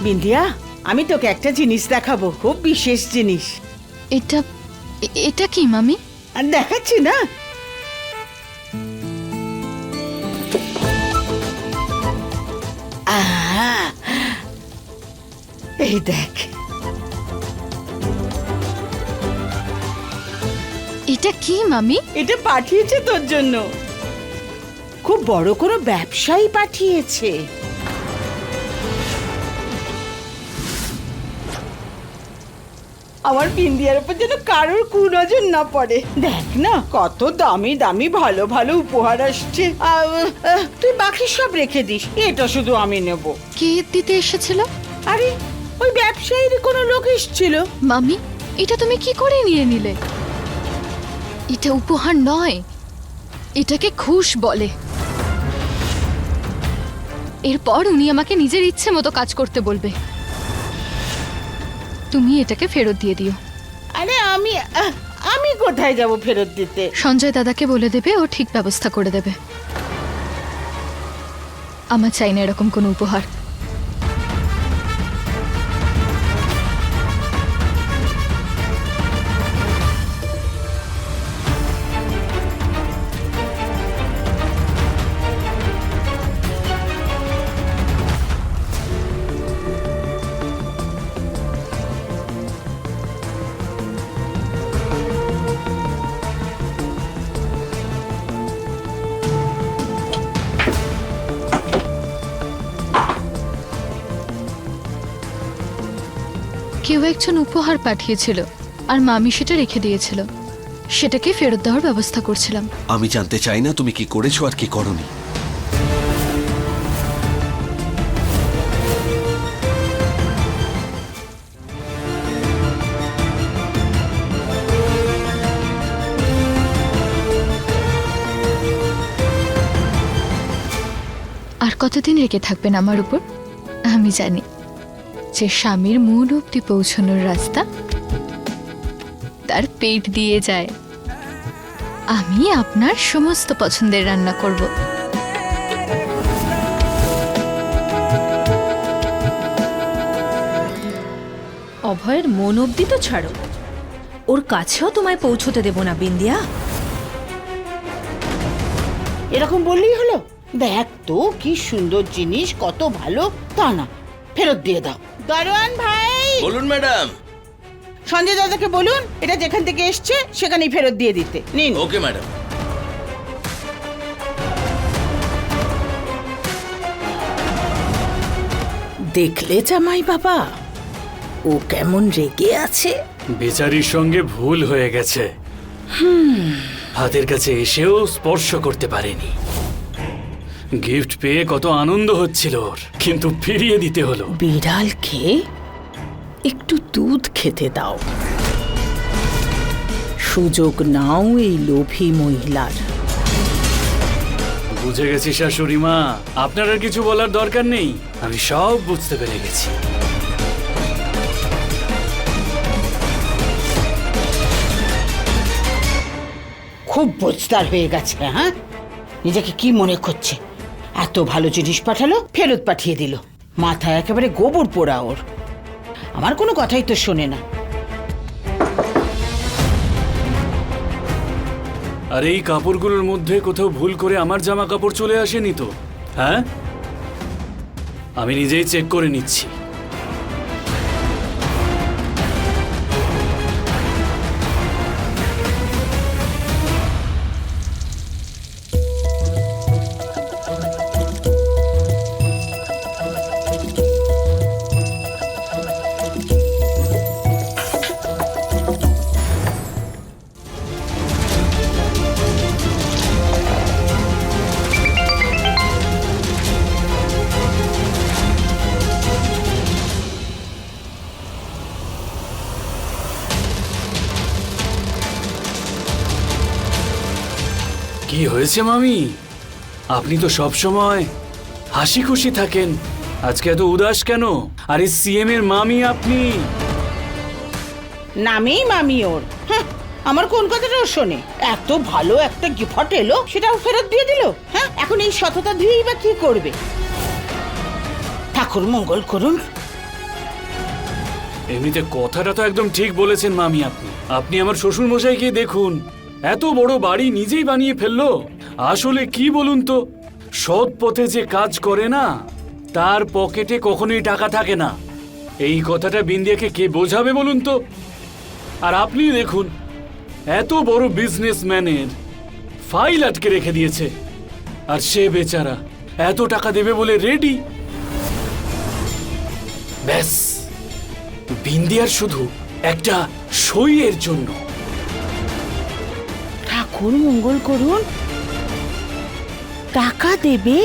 বিন্দিয়া আমি তোকে একটা জিনিস দেখাবো খুব বিশেষ জিনিস। এটা এটা কি মামি? আর দেখাচ্ছি না! এই দেখ। এটা কি মামি? এটা পাঠিয়েছে তোর জন্য। খুব বড় কোনো ব্যবসায়ী পাঠিয়েছে। আমার বিন্দিয়ার উপর যেন কারোর কুনজর না পড়ে। দেখ না কত দামি দামি ভালো ভালো উপহার আসছে। আহ, আহ, তুই বাকি সব রেখে দিস এটা শুধু আমি নেব। কে দিতে এসেছিল? আরে ওই ব্যবসায়ীর কোনো লোক এসেছিল। মামি এটা তুমি কি করে নিয়ে নিলে? এটা উপহার নয় এটাকে খুশ বলে। এরপর উনি আমাকে নিজের ইচ্ছে মতো কাজ করতে বলবে। তুমি এটাকে ফেরত দিয়ে দিও। আরে আমি আমি কোথায় যাব ফেরত দিতে? সঞ্জয় দাদাকে বলে দেবে ও ঠিক ব্যবস্থা করে দেবে। আমার চাই না এরকম কোনো উপহার। কেউ একজন উপহার পাঠিয়েছিল আর মামি সেটা রেখে দিয়েছিল। সেটাকে ফেরত দেওয়ার ব্যবস্থা করছিলাম। আমি জানতে চাই না তুমি কি করেছ আর কি করনি। আর কতদিন রেখে থাকবেন আমার উপর? আমি জানি। যে স্বামীর মূল অব্দি পৌঁছানোর রাস্তা তার পেট দিয়ে যায়। আমি আপনার সমস্ত পছন্দের রান্না করব। অভয়ের মন অবধি তো ছাড়ো। ওর কাছেও তোমায় পৌঁছতে দেব না বিন্দিয়া। এরকম বললেই হলো? দেখ তো কি সুন্দর জিনিস কত ভালো। তা না ফেরত দিয়ে দাও। দারোয়ান ভাই। বলুন ম্যাডাম। সঞ্জয় দাদাকে বলুন এটা যেখান থেকে এসছে সেখানেই ফেরত দিয়ে দিতে। নিন। Okay madam. দেখলে জামাই বাবা ও কেমন রেগে আছে? বেচারির সঙ্গে ভুল হয়ে গেছে। হাতের কাছে এসেও স্পর্শ করতে পারেনি। গিফট পেয়ে কত আনন্দ হচ্ছিল ওর কিন্তু ফিরিয়ে দিতে হলো। বিড়ালকে একটু দুধ খেতে দাও। সুযোগ নাও এই লোভী মহিলার। বুঝে গেছি শাশুড়ি মা আপনার আর কিছু বলার দরকার নেই আমি সব বুঝতে পেরে গেছি। খুব বোঝদার হয়ে গেছে হ্যাঁ? নিজেকে কি মনে করছে? এত ভালো জিনিস পাঠালো, ফেরত পাঠিয়ে দিল। মাথায় একেবারে গোবর পোড়া ওর। আমার কোনো কথাই তো শোনে না। আর এই কাপড়গুলোর মধ্যে কোথাও ভুল করে আমার জামা কাপড় চলে আসেনি তো হ্যাঁ? আমি নিজেই চেক করে নিচ্ছি। কি হয়েছে মামি? আপনি তো সব সময় হাসি খুশি থাকেন। আজকে এত উদাস কেন? আরে সিএম এর মামি আপনি। নামেই মামি ওর। হ্যাঁ আমার কোন কথাটা শোনে? এত ভালো একটা গিফট এলো সেটাও ফেরত দিয়ে দিল? হ্যাঁ এখন এই সততা দিয়েই বা কি করবে? ঠাকুর মঙ্গল করুন। এমনিতে কথাটা তো একদম ঠিক বলেছেন মামি আপনি। আপনি আমার শ্বশুর মশাইকে দেখুন। এত বড় বাড়ি নিজেই বানিয়ে ফেলল? আসলে কি বলুন তো? সৎ পথে যে কাজ করে না, তার পকেটে কখনোই টাকা থাকে না। এই কথাটা বিন্দিয়াকে কে বোঝাবে বলুন তো? আর আপনি দেখুন, এত বড় বিজনেসম্যানের ফাইল আটকে রেখে দিয়েছে। আর সে বেচারা এত টাকা দেবে বলে রেডি ব্যাস, বিন্দিয়ার শুধু একটা সইয়ের জন্য। ঠাকুর মঙ্গল করুন। টাকা দেবে?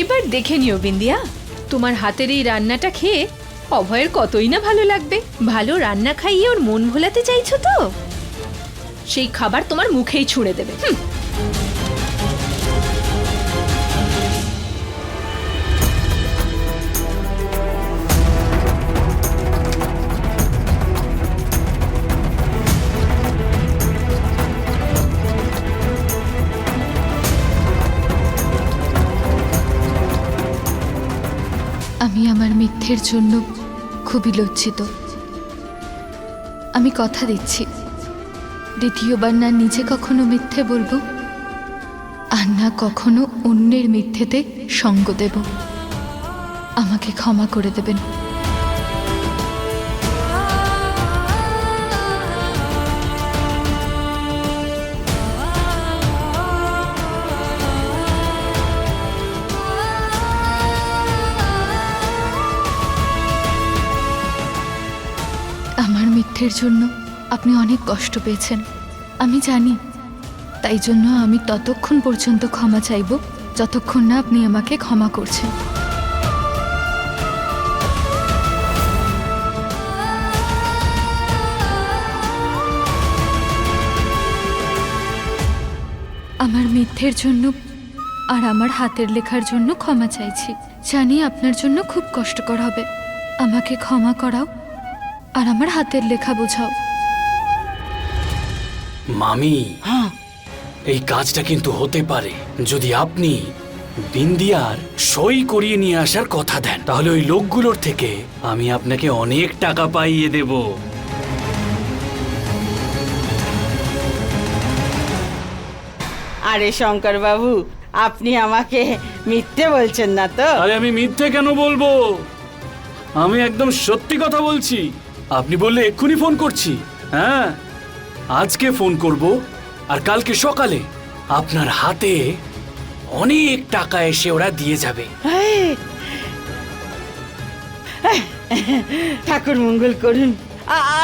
এবার দেখে নিও বিন্দিয়া তোমার হাতের এই রান্নাটা খেয়ে অভয়ের কতই না ভালো লাগবে? ভালো রান্না খাইয়ে ওর মন ভোলাতে চাইছো তো? সেই খাবার তোমার মুখেই ছুঁড়ে দেবে। হুম। আমি আমার মিথ্যের জন্য খুবই লজ্জিত। আমি কথা দিচ্ছি। দ্বিতীয়বার না নিজে কখনো মিথ্যে বলব, আর না কখনো অন্যের মিথ্যেতে সঙ্গ দেব। আমাকে ক্ষমা করে দেবেন। মিথ্যের জন্য আপনি অনেক কষ্ট পেয়েছেন। আমি জানি। তাই জন্য আমি ততক্ষণ পর্যন্ত ক্ষমা চাইব, যতক্ষণ না আপনি আমাকে ক্ষমা করছেন। আমার মিথ্যের জন্য আর আমার হাতের লেখার জন্য ক্ষমা চাইছি। জানি আপনার জন্য খুব কষ্টকর হবে। আমাকে ক্ষমা করাও আর আমার হাতের লেখা বোঝাও। মামি হ্যাঁ। এই কাজটা কিন্তু হতে পারে। যদি আপনি বিন্দিয়ার সই করিয়ে নিয়ে আসার কথা দেন তাহলে ওই লোকগুলোর থেকে আমি আপনাকে অনেক টাকা পাইয়ে দেব। আরে শঙ্কর বাবু আপনি আমাকে মিথ্যে বলছেন না তো? আরে আমি মিথ্যে কেন বলব? আমি একদম সত্যি কথা বলছি। আপনি বললে এক্ষুনি ফোন করছি। হ্যাঁ আজকে ফোন করব আর কালকে সকালে আপনার হাতে অনেক টাকা এসে ওরা দিয়ে যাবে। ঠাকুর মঙ্গল করুন।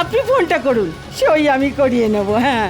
আপনি ফোনটা করুন, সই আমি করিয়ে নেব হ্যাঁ।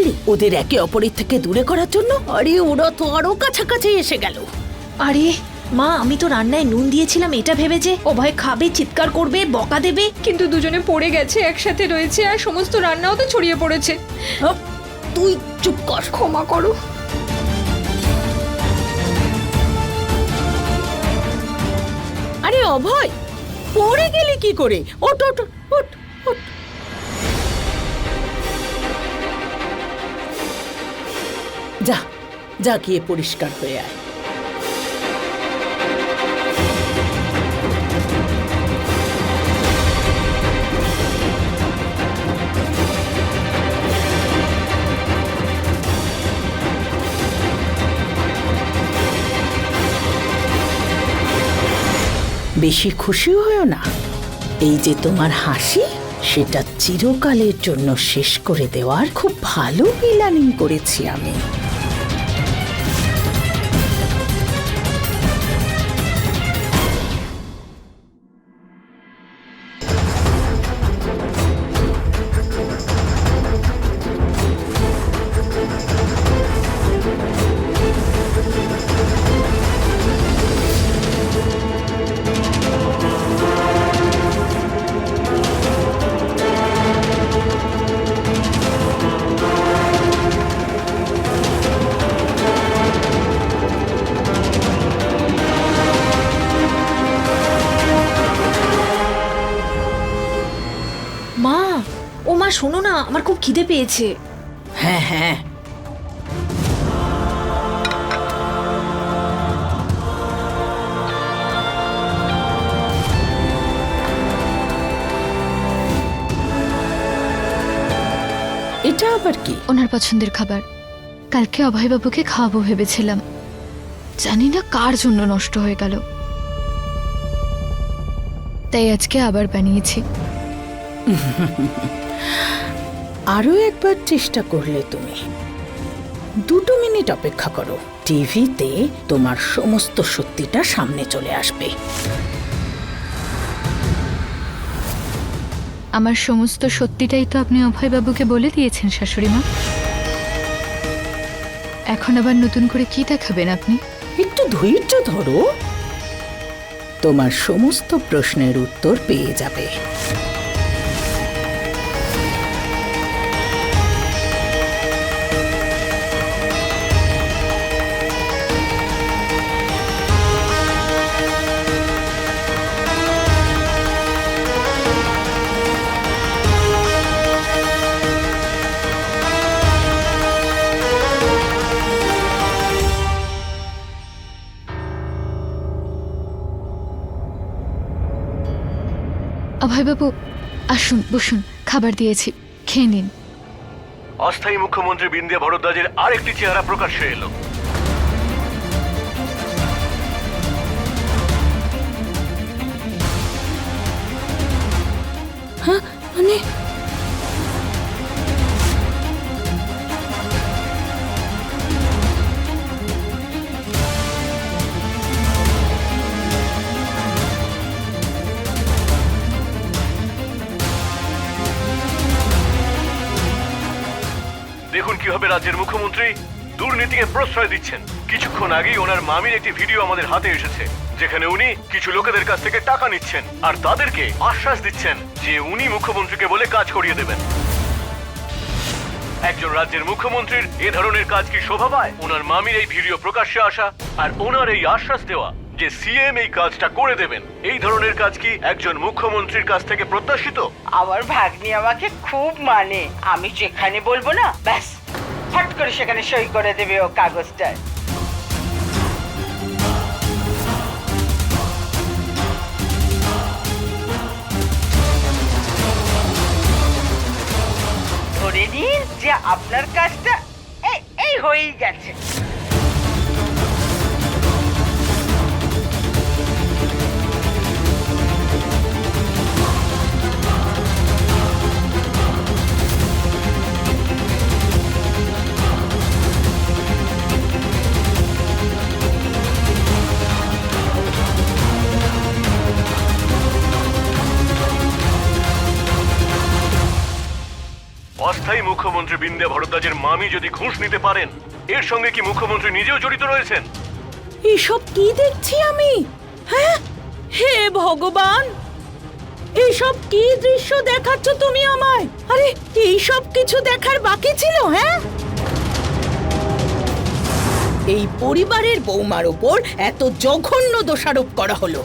করলি? ওদের একে অপরের থেকে দূরে করার জন্য? আরে ওরা তো আরও কাছাকাছি এসে গেল। আরে মা আমি তো রান্নায় নুন দিয়েছিলাম এটা ভেবে যে অভয় খাবে চিৎকার করবে বকা দেবে। কিন্তু দুজনে পড়ে গেছে একসাথে রয়েছে আর সমস্ত রান্নাও তো ছড়িয়ে পড়েছে। তুই চুপ কর। ক্ষমা করো। আরে অভয় পড়ে গেলি কি করে? ওট ওট ওট যা যা গিয়ে পরিষ্কার হয়ে আয়। বেশি খুশি হয়েও না। এই যে তোমার হাসি, সেটা চিরকালের জন্য শেষ করে দেওয়ার খুব ভালো প্ল্যানিং করেছি আমি। খিদে পেয়েছে। হ্যাঁ হ্যাঁ। এটা আবার কি? ওনার পছন্দের খাবার। কালকে অভয়বাবুকে খাওয়াবো ভেবেছিলাম। জানি না কার জন্য নষ্ট হয়ে গেল। তাই আজকে আবার বানিয়েছি। আরও একবার চেষ্টা করলে তুমি। দুটো মিনিট অপেক্ষা করো। টিভিতে তোমার সমস্ত সত্যিটা সামনে চলে আসবে। আমার সমস্ত সত্যিটাই তো আপনি অভয়বাবুকে বলে দিয়েছেন শাশুড়ি মা। এখন আবার নতুন করে কি দেখাবেন আপনি? একটু ধৈর্য ধরো। তোমার সমস্ত প্রশ্নের উত্তর পেয়ে যাবে। অভয়বাবু আসুন বসুন খাবার দিয়েছি খেয়ে নিন। অস্থায়ী মুখ্যমন্ত্রী বিন্দিয়া ভরদ্বাজের আরেকটি চেহারা প্রকাশ্যে এলো। মানে কীভাবে রাজ্যের মুখ্যমন্ত্রী? দুর্নীতিকে প্রশ্রয় দিচ্ছেন। কিছুক্ষণ আগেই ওনার মামির একটি ভিডিও আমাদের হাতে এসেছে, যেখানে উনি কিছু লোকেদের কাছ থেকে টাকা নিচ্ছেন আর তাদেরকে আশ্বাস দিচ্ছেন যে উনি মুখ্যমন্ত্রীকে বলে কাজ করিয়ে দেবেন। একজন রাজ্যের মুখ্যমন্ত্রীর এ ধরনের কাজ কি শোভা পায়? ওনার মামির এই ভিডিও প্রকাশ্যে আসা আর ওনার এই আশ্বাস দেওয়া যে সিএম এই কাজটা করে দেবেন, এই ধরনের কাজ কি একজন মুখ্যমন্ত্রীর কাছ থেকে প্রত্যাশিত? আমার ভাগ্নি আমাকে খুব মানে। আমি যেখানে বলব না, ব্যাস। ফট করে সেখানে সই করে দেবে ও কাগজটায় ধরে নিন যে আপনার কাজটা এই এই হয়েই গেছে। মুখ্যমন্ত্রী বিন্দ্যা ভরদ্বাজের মামি যদি ঘুষ নিতে পারেন, এর সঙ্গে কি মুখ্যমন্ত্রী নিজেও জড়িত রয়েছেন? এসব কি দেখছি আমি? হ্যাঁ? হে ভগবান! এসব কি দৃশ্য দেখাচ্ছ তুমি আমায়? আরে, এইসব কিছু দেখার বাকি ছিল হ্যাঁ? এই পরিবারের বৌমার ওপর এত জঘন্য দোষারোপ করা হলো।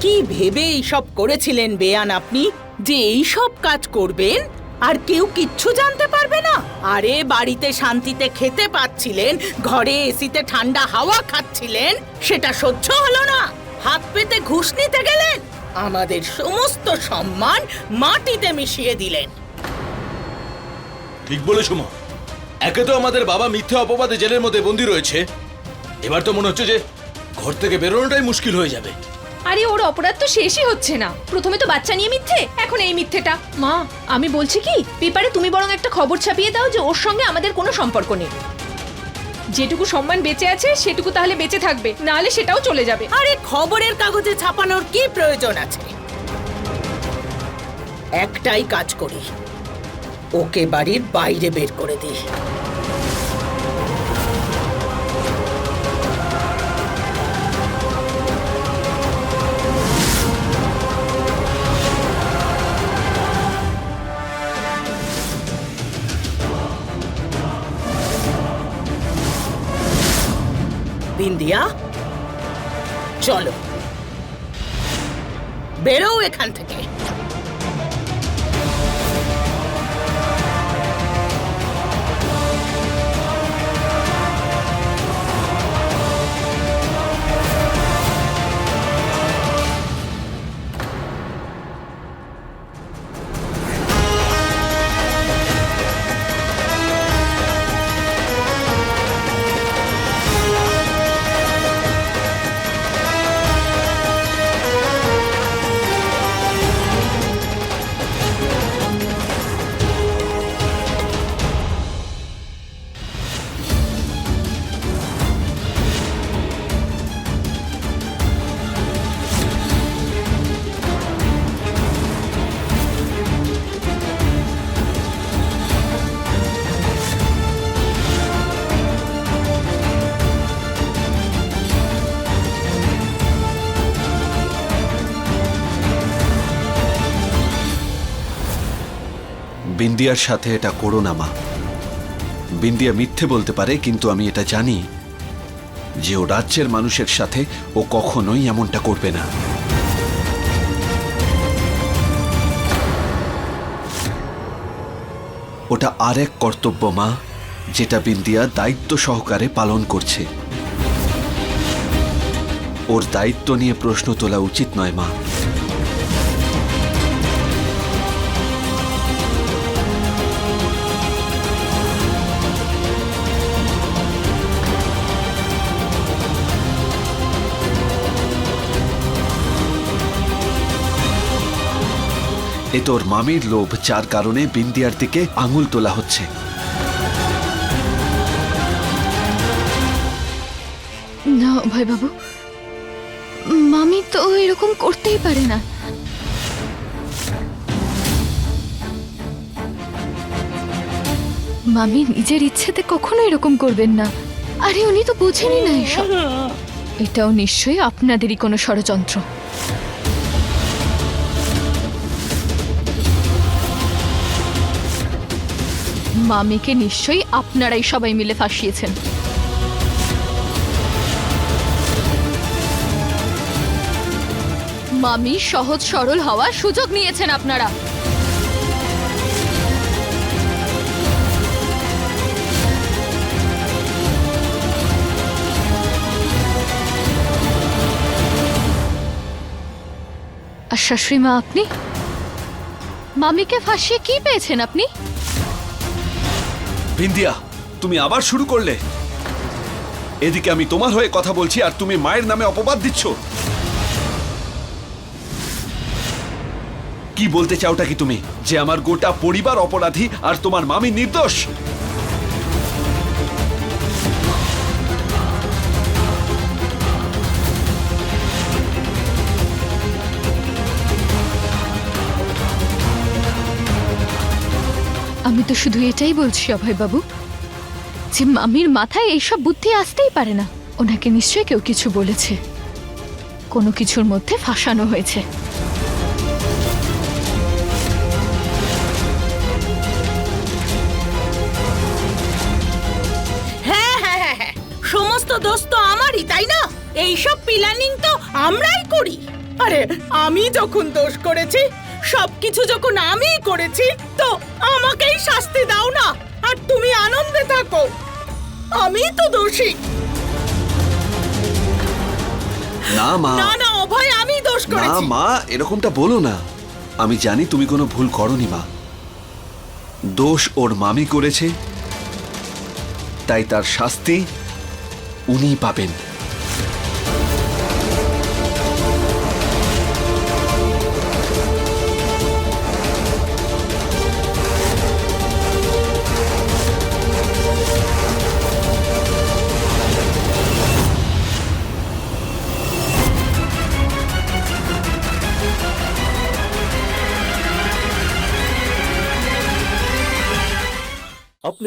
কি ভেবে এইসব করেছিলেন বেয়ান আপনি? যে এইসব কাজ করবেন? আর কেউ কিচ্ছু জানতে পারবে না। আরে, বাড়িতে শান্তিতে খেতে পাচ্ছিলেন, ঘরে এসিতে ঠান্ডা হাওয়া খাচ্ছিলেন, সেটা সহ্য হলো না। হাত পেতে ঘুষ নিতে গেলেন, আমাদের সমস্ত সম্মান মাটিতে মিশিয়ে দিলেন। ঠিক বলেছ, মা। একে তো আমাদের বাবা মিথ্যে অপবাদে জেলের মধ্যে বন্দি রয়েছে। এবার তো মনে হচ্ছে যে ঘর থেকে বেরোনোটাই মুশকিল হয়ে যাবে। আরে, ওর অপরাধ তো শেষই হচ্ছে না। প্রথমে তো বাচ্চা নিয়ে মিথ্যে, এখন এই মিথ্যেটা। মা, আমি বলছি কি, পেপারে তুমি বরং একটা খবর ছাপিয়ে দাও যে ওর সঙ্গে আমাদের কোনো সম্পর্ক নেই। যেটুকু সম্মান বেঁচে আছে, সেটুকু তাহলে বেঁচে থাকবে, নাহলে সেটাও চলে যাবে। আরে, খবরের কাগজে ছাপানোর কি প্রয়োজন আছে? একটাই কাজ করি, ওকে বাড়ির বাইরে বের করে দিই। বিন্দিয়া চলো। বেরো এখান থেকে। বিন্দিয়ার সাথে এটা করো না, মা। বিন্দিয়া মিথ্যে বলতে পারে, কিন্তু আমি এটা জানি যে ও রাজ্যের মানুষের সাথে ও কখনোই এমনটা করবে না। ওটা আরেক কর্তব্য, মা, যেটা বিন্দিয়া দায়িত্ব সহকারে পালন করছে। ওর দায়িত্ব নিয়ে প্রশ্ন তোলা উচিত নয়, মা। এ তোর মামির লোভ, যার কারণে বিন্দিয়ার দিকে আঙুল তোলা হচ্ছে। না ভয় বাবু মামি তো এরকম করতেই পারে না। মামি নিজের ইচ্ছেতে কখনো এরকম করবেন না। আরে, উনি তো বোঝেনি না এসব। এটাও নিশ্চয়ই আপনাদেরই কোনো ষড়যন্ত্র। মামিকে নিশ্চয়ই আপনারাই সবাই মিলে ফাঁসিয়েছেন। মামি সহজ সরল হওয়ার সুযোগ নিয়েছেন আপনারা। আর শাশুড়ি মা আপনি? মামিকে ফাঁসিয়ে কি পেয়েছেন আপনি? বিন্দিয়া তুমি আবার শুরু করলে। এদিকে আমি তোমার হয়ে কথা বলছি আর তুমি মায়ের নামে অপবাদ দিচ্ছ। কি বলতে চাওটা কি তুমি? যে আমার গোটা পরিবার অপরাধী আর তোমার মামি নির্দোষ? তো শুধু এটাই বলছি, অভয়বাবু, যে মামির মাথায় এইসব বুদ্ধি আসতেই পারে না। ওনাকে নিশ্চয়ই কেউ কিছু বলেছে। কোনো কিছুর মধ্যে ফাঁসানো হয়েছে। হ্যাঁ হ্যাঁ হ্যাঁ হ্যাঁ। সমস্ত দোষ তো আমারই, তাই না? এইসব প্ল্যানিং তো আমরাই করি। আরে, আমি যখন দোষ করেছি সবকিছু যখন আমিই করেছি তো আমাকেই শাস্তি দাও না আর তুমি আনন্দে থাকো। আমি তো দোষী। না মা। না না অভয় আমি দোষ না করেছি। মা এরকমটা বলো না। আমি জানি তুমি কোনো ভুল করনি মা। দোষ ওর মামি করেছে তাই তার শাস্তি উনিই পাবেন।